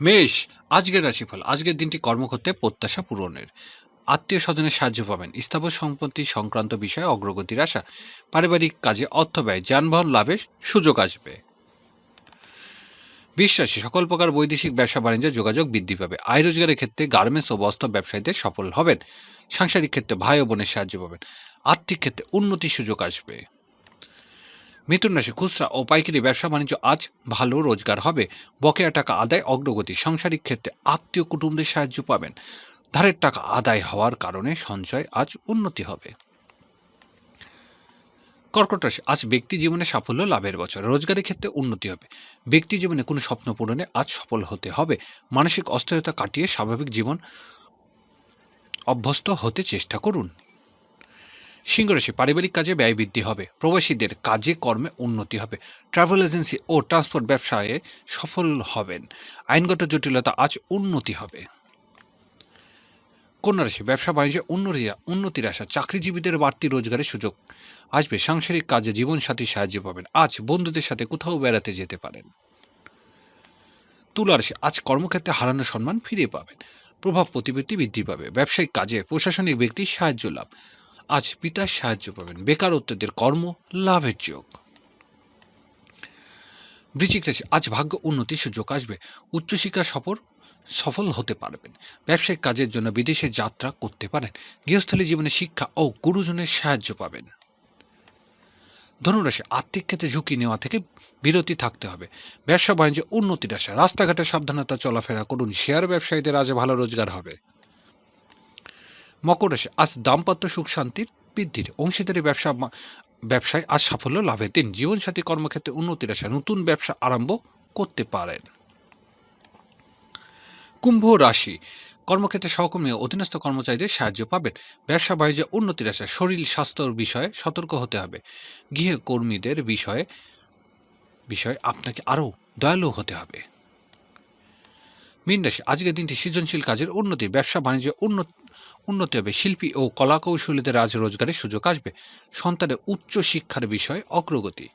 মেষ, আজকের রাশিফল। আজকের দিনটি কর্মক্ষেত্রে প্রত্যাশা পূরণের। আত্মীয় স্বজনের সাহায্য পাবেন। স্থাবর সম্পত্তি সংক্রান্ত বিষয়ে অগ্রগতির আশা। পারিবারিক কাজে অর্থ ব্যয়, যানবাহন লাভের সুযোগ আসবে। বিশ্বাসী, সকল প্রকার বৈদেশিক ব্যবসা বাণিজ্য যোগাযোগ বৃদ্ধি পাবে। আয় রোজগারের ক্ষেত্রে গার্মেন্টস ও বস্ত্র ব্যবসায়ীদের সফল হবেন। সাংসারিক ক্ষেত্রে ভাই ও বোনের সাহায্য পাবেন। আর্থিক ক্ষেত্রে উন্নতির সুযোগ আসবে। মিথুন রাশি খুচরা ও পাইকারি ব্যবসা বাণিজ্য আজ ভালো রোজগার হবে। বকেয়া টাকা আদায়, অগ্রগতি, সাংসারিক ক্ষেত্রে আত্মীয় কুটুম্বদের সাহায্য পাবেন। ধারের টাকা আদায় হওয়ার কারণে সঞ্চয় আজ উন্নতি হবে। কর্কট রাশি, আজ ব্যক্তি জীবনে সাফল্য লাভের বছর। রোজগারের ক্ষেত্রে উন্নতি হবে। ব্যক্তি জীবনে কোনো স্বপ্ন পূরণে আজ সফল হতে হবে। মানসিক অস্থিরতা কাটিয়ে স্বাভাবিক জীবন অভ্যস্ত হতে চেষ্টা করুন। সিংহ রাশি পারিবারিক কাজে ব্যয় বৃদ্ধি হবে। প্রবাসীদের কাজে কর্মে উন্নতি হবে। ট্রাভেল এজেন্সি ও ট্রান্সপোর্ট ব্যবসায়ে সফল হবেন। আইনগত জটিলতা আজ উন্নতি হবে। কন্যা রাশি, ব্যবসা বাণিজ্যে উন্নতি, উন্নতির আশা। চাকরিজীবীদের বাড়তি রোজগারের সুযোগ। আসবে সাংসারিক কাজে জীবনসাথীর সাহায্য পাবেন। আজ বন্ধুদের সাথে কোথাও বেড়াতে যেতে পারেন। তুলা রাশি, আজ কর্মক্ষেত্রে হারানো সম্মান ফিরে পাবেন। প্রভাব প্রতিবৃত্তি বৃদ্ধি পাবে। ব্যবসায়িক কাজে প্রশাসনিক ব্যক্তির সাহায্য লাভ। আজ পিতার সাহায্য পাবেন। বেকারত্বদের কর্ম, লাভের যোগ। বৃশ্চিক রাশি, আজ ভাগ্য উন্নতির সুযোগ আসবে। উচ্চশিক্ষা সফর সফল হতে পারবেন। ব্যবসায়িক কাজের জন্য বিদেশে যাত্রা করতে পারেন। গৃহস্থলী জীবনে শিক্ষা ও গুরুজনের সাহায্য পাবেন। ধনুরাশি, আর্থিক ক্ষেত্রে ঝুঁকি নেওয়া থেকে বিরতি থাকতে হবে। ব্যবসা, বাণিজ্যে, উন্নতির আশা। রাস্তাঘাটে সাবধানতা, চলাফেরা করুন। শেয়ার ব্যবসায়ীদের আজ ভালো রোজগার হবে। মকর রাশি। আজ দাম্পত্য সুখ শান্তির বৃদ্ধির। অংশীদারি ব্যবসা ব্যবসায় আজ সাফল্য লাভের দিন। জীবনসাথী কর্মক্ষেত্রে উন্নতির আশা নতুন ব্যবসা আরম্ভ করতে পারেন। কুম্ভ রাশি। কর্মক্ষেত্রে সহকর্মী অধীনস্থ কর্মচারীদের সাহায্য পাবেন। ব্যবসা বাণিজ্যে উন্নতির আশা শরীর স্বাস্থ্যর বিষয়ে সতর্ক হতে হবে। গৃহকর্মীদের বিষয়ে বিষয়ে আপনাকে আরও দয়ালু হতে হবে। মীন রাশি, আজকের দিনটি সৃজনশীল কাজের উন্নতি, ব্যবসা, বাণিজ্য উন্নত, উন্নতি হবে, শিল্পী ও কলাকৌশলীদের আজ রোজগারের সুযোগ আসবে। সন্তানের উচ্চ শিক্ষার বিষয়ে অগ্রগতি।